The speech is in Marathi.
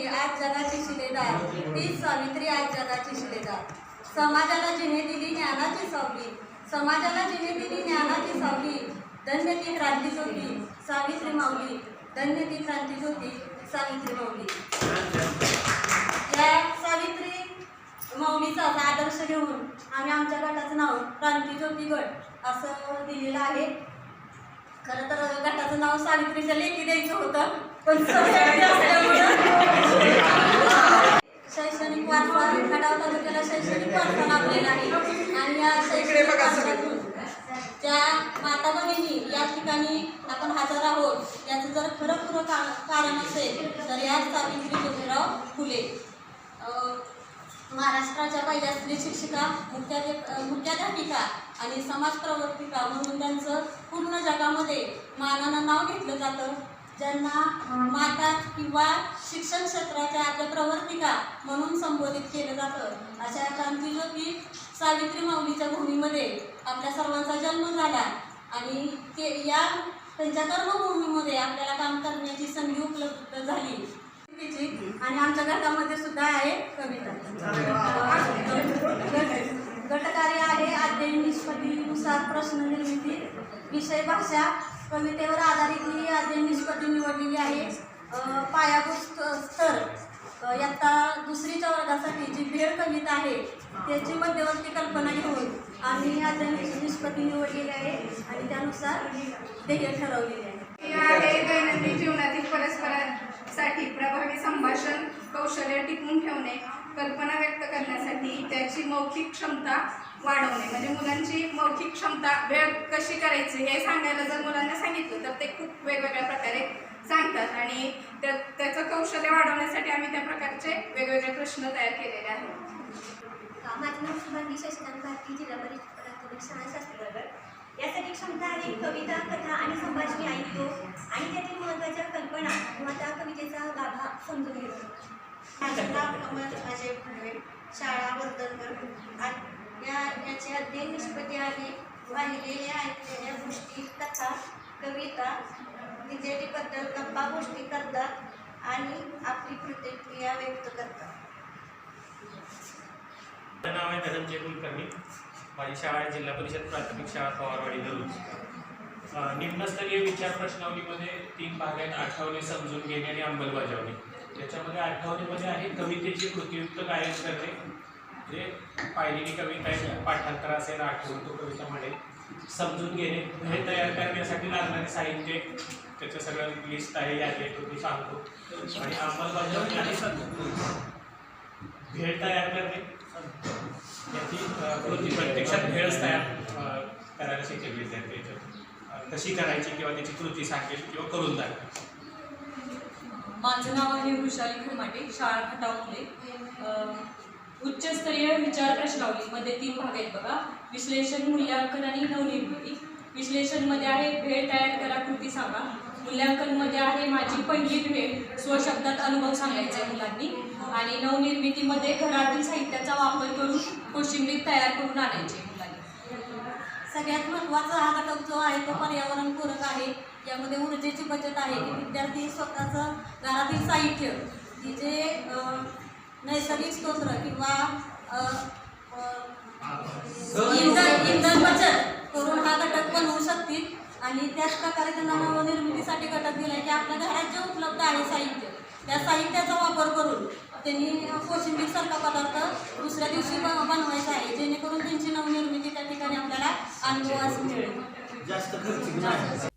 सावित्री आज जगाची शिलेदार. तीच सावित्री आज जगाची शिलेदार. समाजाला जिने दिली ज्ञानाची सावली. समाजाला जिने दिली ज्ञानाची सावली. धन्य ती क्रांती ज्योती सावित्री माऊली. धन्य ती क्रांती ज्योती सावित्री माऊली. या सावित्री माऊलीचा आदर्श घेऊन आम्ही आमच्या गटाचं नाव क्रांती ज्योती गट असं दिलेलं आहे. खरं तर गटाचं नाव सावित्रीच्या लेखी द्यायचं होतं पण शैक्षणिक वारसा खडाव तालुक्याला शैक्षणिक वारसा लाभलेला आहे. आणि या शैक्षणिक ज्या माता भगिनी या ठिकाणी आपण हजर आहोत याचं जर खरं खरं कारण असेल तर या सावित्री ज्योतिराव फुले. महाराष्ट्राच्या पहिल्या स्त्री शिक्षिका मुख्याध्याप मुख्याध्यापिका आणि समाज प्रवर्तिका म्हणून त्यांचं पूर्ण जगामध्ये मानानं नाव घेतलं जातं. ज्यांना माता किंवा शिक्षण क्षेत्राच्या आपल्या प्रवर्तिका म्हणून संबोधित केलं जातं. अशा क्रांतीज्योती सावित्री माऊलीच्या भूमीमध्ये आपल्या सर्वांचा जन्म झाला आणि ते या त्यांच्या कर्मभूमीमध्ये आपल्याला काम करण्याची संधी उपलब्ध झाली. तिची आणि आमच्या गटामध्ये सुद्धा आहे कविता. गटकार्य आहे अध्ययन निष्पत्तीनुसार प्रश्न निर्मिती. विषय भाषा कवितेवर आधारित ही अध्ययन निष्पत्ती निवडलेली आहे. पायाभूत स्तर यात्ता दुसरीच्या वर्गासाठी जी भेळ कविता आहे त्याची मध्यवर्ती कल्पना घेऊन आम्ही अध्ययन निष्पत्ती निवडलेली आहे आणि त्यानुसार ध्येय ठरवलेले आहे. दैनंदिन जीवनातील परस्परांसाठी संभाषण कौशल्य टिकून ठेवणे कल्पना व्यक्त करण्यासाठी त्याची मौखिक क्षमता वाढवणे. म्हणजे मुलांची मौखिक क्षमता वेळ कशी करायची हे सांगायला जर मुलांना सांगितलं तर ते खूप वेगवेगळ्या प्रकारे सांगतात. आणि त्या त्याचं कौशल्य वाढवण्यासाठी आम्ही त्या प्रकारचे वेगवेगळे प्रश्न तयार केलेले आहेत. माझं नाव शुभांगी शशिकांत भारती जिल्हा परिषद प्राथमिक शाळा. शास्त्रनगर यासाठी क्षमता आहे कविता कथा आणि संभाषणी ऐकतो. आणि त्यातील महत्त्वाच्या कल्पना किंवा त्या कवितेचा गाभा समजून घेतो. माझं नाव कमल अजय फडवे शाळा वर्धनगड आ- या याचे अध्ययन निष्पत्ती आहे. पाहिलेल्या ऐकलेल्या गोष्टी कथा कविता विजेतेबद्दल गप्पा गोष्टी करतात आणि आपली प्रतिक्रिया व्यक्त करतात. नाव आहे धनंजय कुलकर्णी. माझी शाळा आहे जिल्हा परिषद प्राथमिक शाळा पवारवाडी धरून निम्नस्तरीय विचार प्रश्नावलीमध्ये तीन भाग आहेत आठवणे समजून घेणे आणि अंमलबजावणी. त्याच्यामध्ये आठवणीमध्ये आहे कवितेची कृतीयुक्त गायन करणे म्हणजे पाहिलेली कविता आहे पाठांतर असेल आठवण तो कविता म्हणेल. समजून घेणे हे तयार करण्यासाठी लागणारे साहित्य त्याचं सगळं लिस्ट आहे यादी आहे तो मी सांगतो. आणि अंमलबजावणी सांगतो भेळ तयार करणे. याची कृती प्रत्यक्षात भेळच तयार करायला शिकवली जाते याच्यात कशी करायची किंवा त्याची कृती सांगेल किंवा करून दाखवेल. माझं नाव आहे वृषाली खरमाटे शाळा खटावले उच्चस्तरीय विचार प्रश्नावलीमध्ये तीन भाग आहेत बघा. विश्लेषण मूल्यांकन आणि नवनिर्मिती. विश्लेषणमध्ये आहे भेळ तयार करा कृती सांगा. मूल्यांकनमध्ये आहे माझी पहिली भेळ स्वशब्दात अनुभव सांगायचा आहे मुलांनी. आणि नवनिर्मितीमध्ये घरातील साहित्याचा वापर करून कोशिंबीर तयार करून आणायचे सगळ्यात महत्त्वाचा हा घटक जो आहे तो पर्यावरण पूरक आहे. यामध्ये ऊर्जेची बचत आहे. की विद्यार्थी स्वतःचं घरातील साहित्य की जे नैसर्गिक स्रोत किंवा इंधन इंधन बचत करून हा घटक बनवू शकतील. आणि त्याच प्रकारे त्यांना नवनिर्मितीसाठी घटक दिला आहे की आपल्या घरात जे उपलब्ध आहे साहित्य त्या साहित्याचा वापर करून त्यांनी कोशिंबीर सारखा पदार्थ दुसऱ्या दिवशी बन- बनवायचा आहे जेणेकरून त्यांची नवनिर्मिती त्या ठिकाणी आपल्याला अनुभवास मिळेल. जास्त खर्चिक.